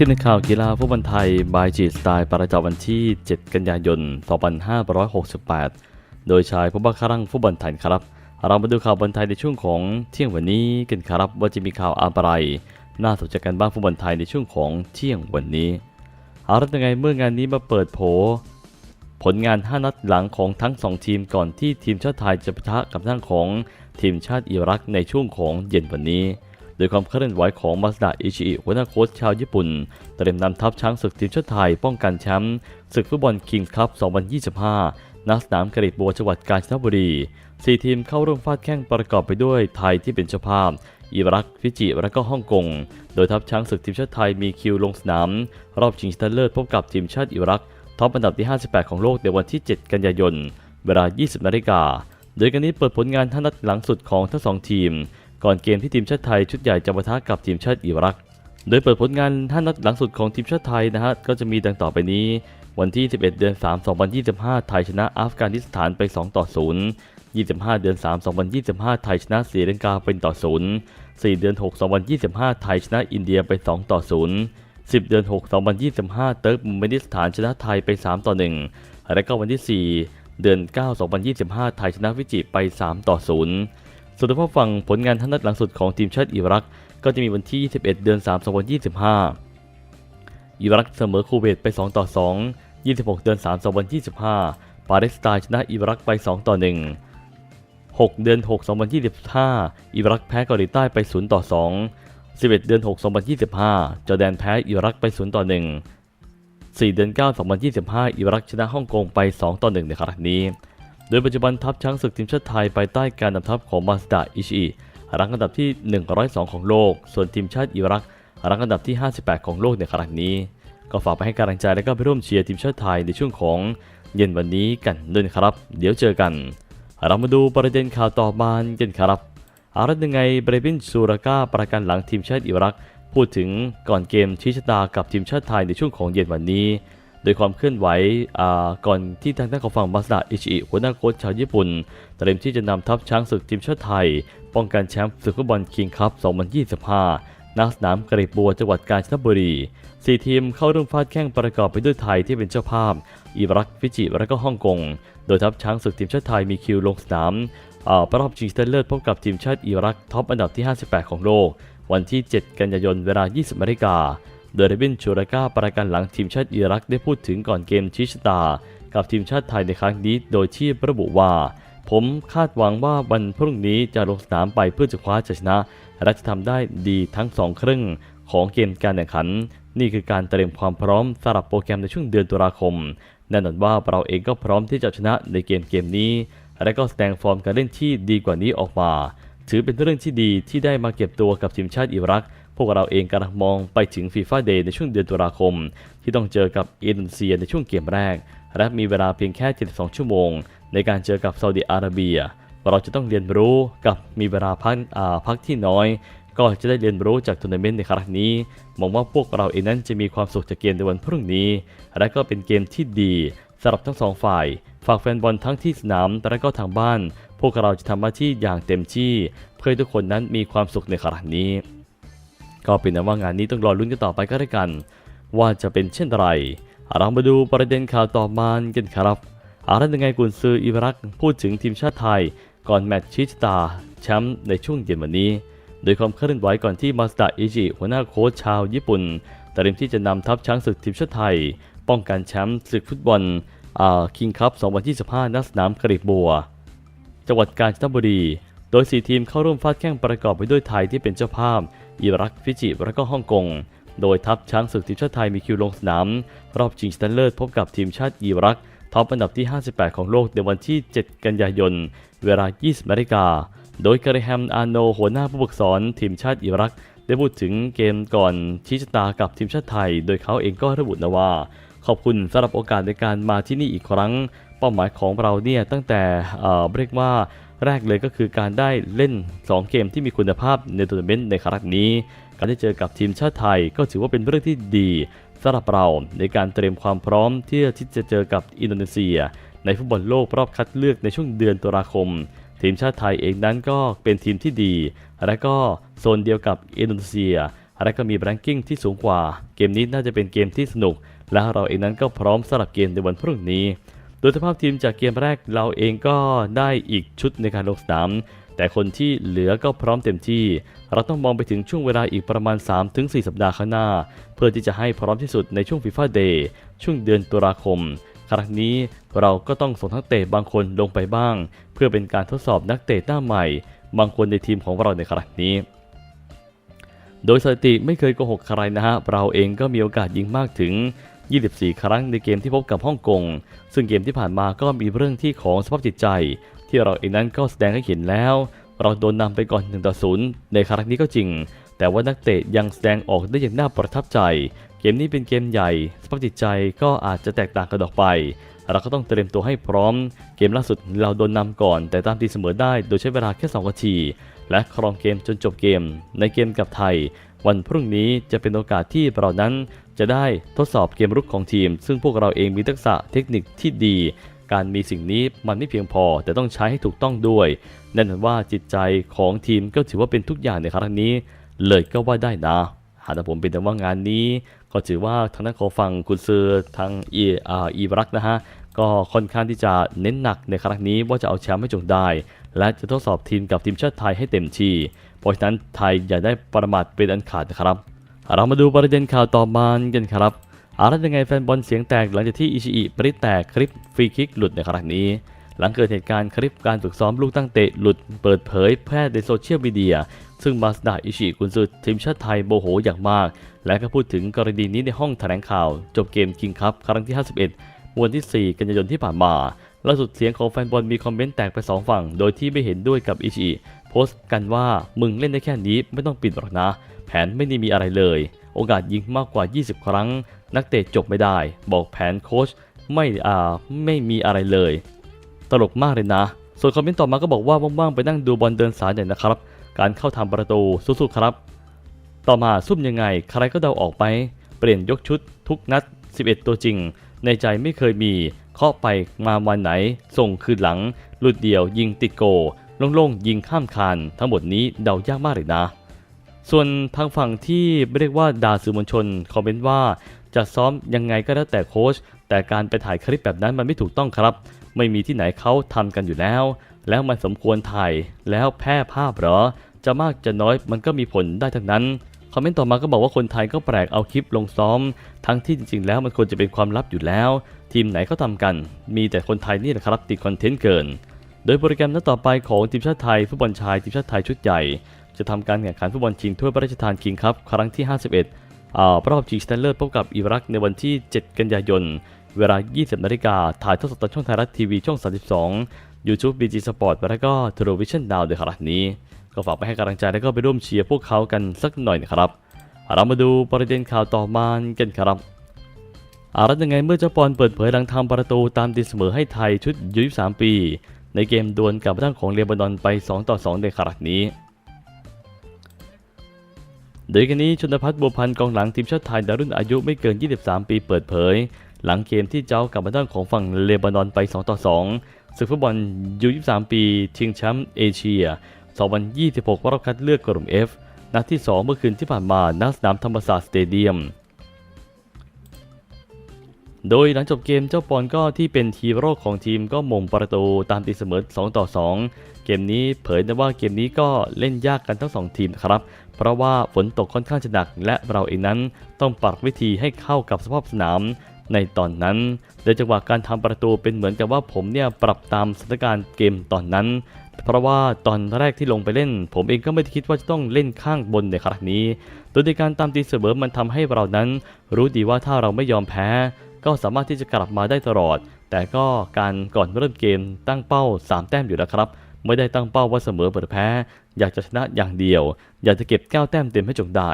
ที่ในข่าวกีฬาฟุตบอลไทยบายจีสไตล์ประจำวันที่ 7 กันยายน 2568 โดยชายผู้บังคับรังฟุตบอลไทยครับ เรามาดูข่าวบอลไทยในช่วงของเที่ยงวันนี้กันครับว่าจะมีข่าวอะไรน่าสนใจกันบ้างฟุตบอลไทยในช่วงของเที่ยงวันนี้เอาละยังไงเมื่องานนี้มาเปิดโผผลงาน 5 นัดหลังของทั้ง 2 ทีมก่อนที่ทีมชาติไทยจะปะทะกับทางของทีมชาติอิรักในช่วงของเย็นวันนี้ โดยความเคลื่อนไหวของมาสดาอิชิอิหัวหน้าโค้ชชาวญี่ปุ่น เตรียมนำทัพช้างศึกทีมชาติไทยป้องกันแชมป์ศึกฟุตบอลคิงส์คัพ 2025 ณ สนามกระดิบัวจังหวัดกาญจนบุรี4ทีมเข้าร่วมฟาดแข่งประกอบไปด้วยไทยที่เป็นเจ้าภาพ อิรัก ฟิจิ และก็ฮ่องกง โดยทัพช้างศึกทีมชาติไทยมีคิวลงสนาม รอบชิงชนะเลิศพบกับทีมชาติอิรักท็อปอันดับที่ 58 ของโลกในวันที่ 7 กันยายน เวลา 20 นาฬิกา โดยกันนี้เปิดผลงานท่านัดหลังสุดของทั้งสองทีม ก่อนเกมที่ทีมชาติไทยชุดใหญ่จะปะทะกับทีมชาติอิรัก โดยเปิดผลงานท่านัดหลังสุดของทีมชาติไทยนะฮะก็จะมีดังต่อไปนี้ วันที่ 11 เดือน 3 2025 ไทยชนะอัฟกานิสถานไป 2 ต่อ 0 25 เดือน 3 2025 ไทยชนะศรีลังกาเป็นต่อ 0 4 เดือน 6 2025 ไทยชนะอินเดียไป 2 ต่อ 0 10 เดือน 6 2025 เติร์กมุมเมนิสถานชนะไทยไป 3 ต่อ 1 และก็วันที่ 4 เดือน 9 2025 ไทยชนะฟิจิไป 3 ต่อ 0 ส่วนทางฝั่งผลงานท่านัดหลังสุดของทีมชาติอิรัก ก็จะมีวันที่ 21 เดือน 3 2025 อิรักเสมอคูเวตไป 2 ต่อ 2 26 เดือน 3 2025 ปาเลสไตน์ชนะอิรักไป 2 ต่อ 1 6 เดือน 6 2025 อิรักแพ้เกาหลีใต้ไป 0 ต่อ 2 11 เดือน 6 2025 จอร์แดนแพ้อิรักไป 0 ต่อ 1 4 เดือน 9 2025 อิรักชนะฮ่องกงไป 2 ต่อ 1 ในครั้งนี้ โดยปัจจุบันทัพช้างศึกทีมชาติไทยภายใต้การนำทัพของมาสดาอิชิรังอันดับที่ 102 ของโลก ส่วนทีมชาติอิรักรังอันดับที่ 58 ของโลกในครั้งนี้ ก็ฝากไปให้กำลังใจและก็ไปร่วมเชียร์ทีมชาติไทยในช่วงของเย็นวันนี้กันด้วยครับ เดี๋ยวเจอกัน เรามาดูประเด็นข่าวต่อมากันครับอารัตยังไงเบรบินซูราก้าประกันหลังทีมชาติอิรัก พูดถึงก่อนเกมชี้ชะตากับทีมชาติไทยในช่วงของเย็นวันนี้ โดยความเคลื่อนไหวก่อนที่ทางด้านของฝั่งมาสดาอิชิอิหัวหน้าโค้ชชาวญี่ปุ่นเตรียมที่จะนำทัพช้างศึกทีมชาติไทย ป้องกันแชมป์ศึกฟุตบอลคิงคัพ 2025ณสนามกระบัวจังหวัดกาญจนบุรี4ทีมเข้าร่วมฟาดแข่งประกอบไปด้วยไทยที่เป็นเจ้าภาพ อิรักฟิจิและก็ฮ่องกง โดยทัพช้างศึกทีมชาติไทยมีคิวลงสนามรอบชิงชนะเลิศพบกับทีมชาติอิรักท็อปอันดับที่ 58 ของโลก วันที่ 7 กันยายนเวลา 20นาฬิกา โดยเรบินชูราก้าประกันหลังทีมชาติอิรักได้พูดถึงก่อนเกมชี้ชตา กับทีมชาติไทยในครั้งนี้ โดยที่ระบุว่า ผมคาดหวังว่าวันพรุ่งนี้จะลงสนามไปเพื่อจะคว้าชัยชนะและจะทำได้ดีทั้ง2ครึ่งของเกมการแข่งขัน นี่คือการเตรียมความพร้อมสำหรับโปรแกรมในช่วงเดือนตุลาคมแน่นอนว่าเราเองก็พร้อมที่จะชนะในเกมเกมนี้ และก็แสดงฟอร์มการเล่นที่ดีกว่านี้ออกมา ถือเป็นเรื่องที่ดีที่ได้มาเก็บตัวกับทีมชาติอิรัก พวกเราเองกำลังมองไปถึงฟีฟ่าเดย์ในช่วงเดือนตุลาคม ที่ต้องเจอกับอินโดนีเซียในช่วงเกมแรก และมีเวลาเพียงแค่ 72 ชั่วโมง ในการเจอกับซาอุดิอาระเบีย เราจะต้องเรียนรู้กับมีเวลาพักพักที่น้อย ก็จะได้เรียนรู้จากทัวร์นาเมนต์ในครั้งนี้มองว่าพวกเราเองนั้นจะมีความสุขจากเกมในวันพรุ่งนี้ และก็เป็นเกมที่ดีสำหรับทั้งสองฝ่าย ฝากแฟนบอลทั้งที่สนามและก็ทางบ้าน พวกเราจะทำหน้าที่อย่างเต็มที่ เพื่อให้ทุกคนนั้นมีความสุขในครั้งนี้ ก็เป็นนว่างานนี้ต้องรอลุ้นกันต่อไปก็ได้กัน ว่าจะเป็นเช่นไรเรามาดูประเด็นข่าวต่อมากันครับอารัตยังไงกุนซืออิรักพูดถึงทีมชาติไทย ก่อนแมตช์ชิชตาแชมป์ในช่วงเย็นวันนี้ โดยความเคลื่อนไหวก่อนที่มาสดาอิจิหัวหน้าโค้ชชาวญี่ปุ่นเตรียมที่จะนำทัพช้างศึกทีมชาติไทย ป้องกันแชมป์ศึกฟุตบอลคิงคัพ2025ณสนามกริบัว จังหวัดกาญจนบุรี โดย 4 ทีมเข้าร่วมฟาดแข่งประกอบไปด้วยไทยที่เป็นเจ้าภาพ อิรัก ฟิจิ และก็ฮ่องกง โดยทัพช้างศึกทีมชาติไทยมีคิวลงสนาม รอบชิงชนะเลิศพบกับทีมชาติอิรักท็อปอันดับที่ 58 ของโลกในวันที่ 7 กันยายน เวลา 20นาฬิกา โดยกาเรแฮม อาโน หัวหน้าผู้ฝึกสอนทีมชาติอิรัก ได้พูดถึงเกมก่อนชี้ชะตากับทีมชาติไทย โดยเขาเองก็ระบุนะว่า ขอบคุณสำหรับโอกาสในการมาที่นี่อีกครั้ง เป้าหมายของเราเนี่ยตั้งแต่เอ่อเรียกว่า แรกเลยก็คือการได้เล่น 2 เกมที่มีคุณภาพในทัวร์นาเมนต์ในครั้งนี้ การได้เจอกับทีมชาติไทยก็ถือว่าเป็นเรื่องที่ดีสำหรับเราในการเตรียมความพร้อมที่ที่จะเจอกับอินโดนีเซีย ในฟุตบอลโลกรอบคัดเลือกในช่วงเดือนตุลาคม ทีมชาติไทยเองนั้นก็เป็นทีมที่ดี และก็โซนเดียวกับอินโดนีเซียและก็มีแรงกิ้งที่สูงกว่า เกมนี้น่าจะเป็นเกมที่สนุก และเราเองนั้นก็พร้อมสำหรับเกมในวันพรุ่งนี้ โดยสภาพทีมจากเกมแรกเราเองก็ได้อีกชุดในการลงสนาม แต่คนที่เหลือก็พร้อมเต็มที่ เราต้องมองไปถึงช่วงเวลาอีกประมาณ 3-4 สัปดาห์ข้างหน้า เพื่อที่จะให้พร้อมที่สุดในช่วงฟีฟ่าเดย์ช่วงเดือนตุลาคม ครั้งนี้เราก็ต้องส่งนักเตะบางคนลงไปบ้าง เพื่อเป็นการทดสอบนักเตะหน้าใหม่ บางคนในทีมของเราในครั้งนี้โดยสถิติไม่เคยโกหกใครนะฮะ เราเองก็มีโอกาสยิงมากถึง 24 ครั้งในเกมที่พบกับฮ่องกง ซึ่งเกมที่ผ่านมาก็มีเรื่องที่ของสภาพจิตใจ ที่เราเองนั้นก็แสดงให้เห็นแล้ว เราโดนนำไปก่อน1ต่อ0ในครั้งนี้ก็จริง แต่ว่านักเตะยังแสดงออกได้อย่างน่าประทับใจ เกมนี้เป็นเกมใหญ่ สภาพจิตใจก็อาจจะแตกต่างกันออกไป เราก็ต้องเตรียมตัวให้พร้อม เกมล่าสุดเราโดนนำก่อน แต่ตามตีเสมอได้โดยใช้เวลาแค่2นาที และครองเกมจนจบเกม ในเกมกับไทย วันพรุ่งนี้จะเป็นโอกาสที่เรานั้น จะได้ทดสอบเกมรุกของทีม ซึ่งพวกเราเองมีทักษะเทคนิคที่ดี การมีสิ่งนี้มันไม่เพียงพอ แต่ต้องใช้ให้ถูกต้องด้วยแน่นอนว่าจิตใจของทีมก็ถือว่าเป็นทุกอย่างในครั้งนี้ เลยก็ว่าได้นะหากผมเป็นแต่ว่างานนี้ ก็ถือว่าทางด้านของฝั่งกุนซือทางอีออีบรักนะฮะก็ค่อนข้างที่จะเน้นหนักในครั้งนี้ว่าจะเอาแชมป์ให้จงได้ และจะทดสอบทีมกับทีมชาติไทยให้เต็มที่ เพราะฉะนั้นไทยอย่าได้ประมาทเป็นอันขาดนะครับ เรามาดูประเด็นข่าวต่อมากันครับอาแล้วยังไงแฟนบอลเสียงแตกหลังจากที่อิชิอิปริแตกคลิปฟรีคิกหลุดในครั้งนี้ หลังเกิดเหตุการณ์คลิปการฝึกซ้อมลูกตั้งเตะหลุดเปิดเผยแพร่ในโซเชียลมีเดีย ซึ่งมาสดาอิชิกุนซือทีมชาติไทยโมโหอย่างมาก และก็พูดถึงกรณีนี้ในห้องแถลงข่าว จบเกมคิงคัพครั้งที่ 51 วันที่ 4 กันยายนที่ผ่านมาล่าสุดเสียงของแฟนบอลมีคอมเมนต์แตกไปสองฝั่ง โดยที่ไม่เห็นด้วยกับอิชิโพสต์กันว่ามึงเล่นได้แค่นี้ไม่ต้องปิดหรอกนะ แผนไม่ได้มีอะไรเลย โอกาสยิงมากกว่า 20 ครั้ง นักเตะจบไม่ได้ บอกแผนโค้ชไม่อ่าไม่มีอะไรเลย ตลกมากเลยนะ ส่วนคอมเมนต์ต่อมาก็บอกว่าว่างๆไปนั่งดูบอลเดินสายหน่อยนะครับ การเข้าทำประตูสู้ๆครับ ต่อมาซุ่มยังไง ใครก็เดาออกไป เปลี่ยนยกชุด ทุกนัด 11 ตัวจริง ในใจไม่เคยมีเคาะไปมาวันไหน ส่งคืนหลัง หลุดเดียวยิงติดโก โล่งๆยิงข้ามคานทั้งหมดนี้เดายากมากเลยนะ ส่วนทางฝั่งที่เรียกว่าด่าสื่อมวลชนคอมเมนต์ว่าจะซ้อมยังไงก็แล้วแต่โค้ชแต่การไปถ่ายคลิปแบบนั้นมันไม่ถูกต้องครับ ไม่มีที่ไหนเขาทำกันอยู่แล้ว แล้วมันสมควรถ่ายแล้วแพร่ภาพหรอ จะมากจะน้อยมันก็มีผลได้ทั้งนั้นคอมเมนต์ต่อมาก็บอกว่าคนไทยก็แปลกเอาคลิปลงซ้อม ทั้งที่จริง ๆ แล้วมันควรจะเป็นความลับอยู่แล้ว ทีมไหนเขาทำกัน มีแต่คนไทยนี่แหละครับติดคอนเทนต์เกิน ดยโปรแกรมนัดต่อไปของทีมชาติไทยฟุตบอลชายทีมชาติไทยชุดใหญ่ จะทำการแข่งขันฟุตบอลชิงถ้วยพระราชทานคิงคัพครั้งที่ 51อ่ารอบชิงชนะเลิศพบกับอิรักในวันที่ 7 กันยายน เวลา 20 นาฬิกาถ่ายทอดสดทางช่องไทยรัฐทีวีช่อง 32 YouTube BG Sport และก็ Television Now ในขณะนี้ ก็ฝากไปให้กำลังใจและก็ไปร่วมเชียร์พวกเขากันสักหน่อยนะครับเรามาดูประเด็นข่าวต่อมากันครับอารัตยังไงเมื่อเจ้าปอนเปิดเผยหลังทำประตูตามตีเสมอให้ไทยชุดยุ23ปี ในเกมดวลกับด้านของเลบานอนไป 2 ต่อ 2 ในครั้งนี้ โดยกันนี้ชนพัฒน์บัวพันธ์กองหลังทีมชาติไทยในรุ่นอายุไม่เกิน 23 ปีเปิดเผย หลังเกมที่เจ้ากับด้านของฝั่งเลบานอนไป 2 ต่อ 2 ศึกฟุตบอลยู23 ปีชิงแชมป์เอเชีย 2026 รอบคัดเลือกกลุ่ม F นัดที่ 2 เมื่อคืนที่ผ่านมาณสนามธรรมศาสตร์สเตเดียม โดยหลังจบเกมเจ้าปอนก็ที่เป็นฮีโร่ของทีมก็ม่งประตูตามตีเสมอ 2 ต่อ 2 เกมนี้เผยนะว่าเกมนี้ก็เล่นยากกันทั้ง 2 ทีมครับ เพราะว่าฝนตกค่อนข้างจะหนัก และเราเองนั้นต้องปรับวิธีให้เข้ากับสภาพสนามในตอนนั้น โดยจังหวะการทำประตูเป็นเหมือนกับว่าผมเนี่ยปรับตามสถานการณ์เกมตอนนั้น เพราะว่าตอนแรกที่ลงไปเล่น ผมเองก็ไม่ได้คิดว่าจะต้องเล่นข้างบนในครั้งนี้ โดยในการตามตีเสมอมันทำให้เรานั้น รู้ดีว่าถ้าเราไม่ยอมแพ้ ก็สามารถที่จะกลับมาได้ตลอด แต่ก็การก่อนเริ่มเกมตั้งเป้า 3 แต้มอยู่แล้วครับ ไม่ได้ตั้งเป้าว่าเสมอเปิดแพ้ อยากจะชนะอย่างเดียว อยากจะเก็บ9แต้มเต็มให้จงได้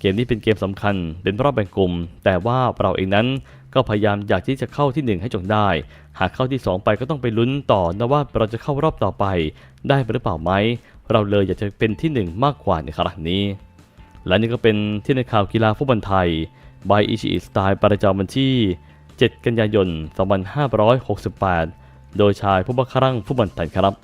เกมนี้เป็นเกมสำคัญ เป็นรอบแบ่งกลุ่ม แต่ว่าเราเองนั้นก็พยายามอยากที่จะเข้าที่ 1 ให้จงได้ หากเข้าที่ 2 ไปก็ต้องไปลุ้นต่อนะว่าเราจะเข้ารอบต่อไป ได้หรือเปล่าไหม เราเลยอยากจะเป็นที่ 1 มากกว่าในครั้งนี้ และนี่ก็เป็นที่ในข่าวกีฬาฟุตบอลไทย บายอิชิอิสไตล์ประจำวันที่ 7 กันยายน 2568 โดยชายผู้บังคับฟุตบอลไทยครับ